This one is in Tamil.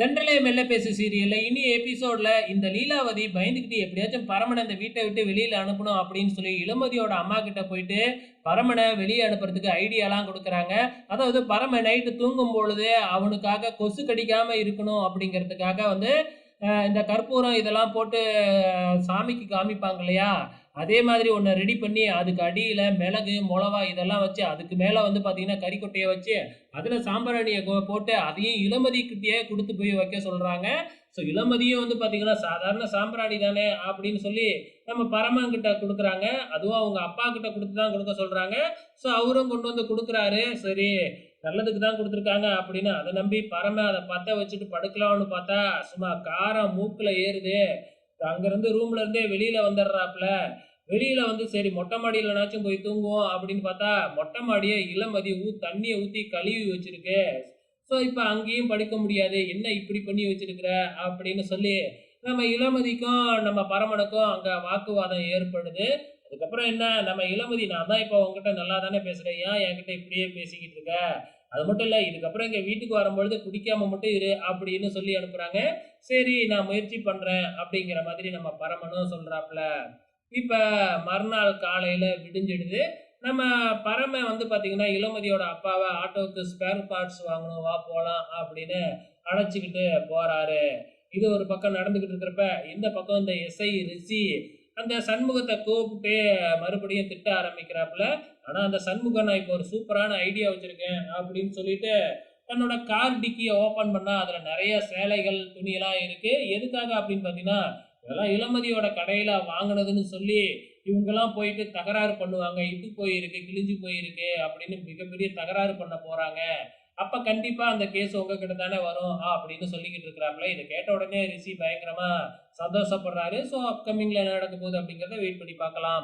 தென்றலே மெல்ல பேசு சீரியலில் இனி எபிசோட்ல இந்த லீலாவதி பயந்துக்கிட்டு எப்படியாச்சும் பரமனை இந்த வீட்டை விட்டு வெளியில் அனுப்பணும் அப்படின்னு சொல்லி இளமதியோட அம்மா கிட்ட போயிட்டு பரமனை வெளியே அனுப்புறதுக்கு ஐடியாலாம் கொடுக்குறாங்க. அதாவது பரம நைட்டு தூங்கும் பொழுது அவனுக்காக கொசு கடிக்காமல் இருக்கணும் அப்படிங்கிறதுக்காக வந்து இந்த கற்பூரம் இதெல்லாம் போட்டு சாமிக்கு காமிப்பாங்க இல்லையா? அதே மாதிரி ஒன்று ரெடி பண்ணி அதுக்கு அடியில் மிளகு மிளவா இதெல்லாம் வச்சு அதுக்கு மேலே வந்து பார்த்தீங்கன்னா கறிக்கொட்டையை வச்சு அதில் சாம்பிராணியை போட்டு அதையும் இளமதிக்கிட்டே கொடுத்து போய் வைக்க சொல்கிறாங்க ஸோ இளமதியும் வந்து பார்த்தீங்கன்னா சாதாரண சாம்பிராணி தானே அப்படின்னு சொல்லி நம்ம பரமங்கிட்ட கொடுக்குறாங்க. அதுவும் அவங்க அப்பா கிட்ட கொடுத்து தான் கொடுக்க சொல்கிறாங்க ஸோ அவரும் கொண்டு வந்து கொடுக்குறாரு. சரி நல்லதுக்கு தான் கொடுத்துருக்காங்க அப்படின்னு அதை நம்பி பரம அதை பற்ற வச்சுட்டு படுக்கலாம்னு பார்த்தா சும்மா காரம் மூக்கில் ஏறுது. அங்கேருந்து ரூம்ல இருந்தே வெளியில வந்துடுறாப்புல. வெளியில வந்து சரி மொட்டை மாடியிலனாச்சும் போய் தூங்குவோம் அப்படின்னு பார்த்தா மொட்டை மாடியை இளமதி ஊ தண்ணியை ஊற்றி கழுவி வச்சிருக்கு. ஸோ இப்போ அங்கேயும் படுக்க முடியாது. என்ன இப்படி பண்ணி வச்சிருக்கிற அப்படின்னு சொல்லி நம்ம இளமதிக்கும் நம்ம பரமனுக்கும் அங்கே வாக்குவாதம் ஏற்படுது. அதுக்கப்புறம் என்ன நம்ம இளமதி நான் தான் இப்போ உங்ககிட்ட நல்லா தானே பேசுகிறேன் ஏன் என்கிட்ட இப்படியே பேசிக்கிட்டு இருக்க? அது மட்டும் இல்லை இதுக்கப்புறம் எங்கள் வீட்டுக்கு வரும்பொழுது குடிக்காம மட்டும் இரு அப்படின்னு சொல்லி அனுப்புகிறாங்க சரி நான் முயற்சி பண்ணுறேன் அப்படிங்கிற மாதிரி நம்ம பரமனும் சொல்கிறாப்புல இப்போ மறுநாள் காலையில் விடிஞ்சிடுது. நம்ம பரம வந்து பார்த்திங்கன்னா இளமதியோட அப்பாவை ஆட்டோவுக்கு ஸ்பேர் பார்ட்ஸ் வாங்கணும் வா போகலாம் அப்படின்னு அழைச்சிக்கிட்டு போகிறாரு இது ஒரு பக்கம் நடந்துக்கிட்டு இருக்கிறப்ப இந்த பக்கம் இந்த எஸ்ஐ ரிஷி அந்த சண்முகத்தை கூப்பிட்டு மறுபடியும் திட்ட ஆரம்பிக்கிறாப்புல. ஆனால் அந்த சண்முகம் நான் இப்போ ஒரு சூப்பரான ஐடியா வச்சுருக்கேன் அப்படின்னு சொல்லிட்டு தன்னோட கார் டிக்கியை ஓப்பன் பண்ணால் அதில் நிறைய சேலைகள் துணியெல்லாம் இருக்குது எதுக்காக அப்படின்னு பார்த்தீங்கன்னா இதெல்லாம் இளமதியோட கடையில் வாங்கினதுன்னு சொல்லி இவங்கெல்லாம் போயிட்டு தகராறு பண்ணுவாங்க. இது போயிருக்கு கிழிஞ்சு போயிருக்கு அப்படின்னு மிகப்பெரிய தகராறு பண்ண போகிறாங்க அப்போ கண்டிப்பாக அந்த கேஸ் உங்ககிட்ட தானே வரும். ஆ, அப்படின்னு சொல்லிக்கிட்டு இருக்கிறாங்களே இதை கேட்ட உடனே ரிஷி பயங்கரமாக சந்தோஷப்படுறாரு. ஸோ அப்கமிங்கில் என்ன நடக்க போகுது அப்படிங்கிறத வெயிட் பண்ணி பார்க்கலாம்.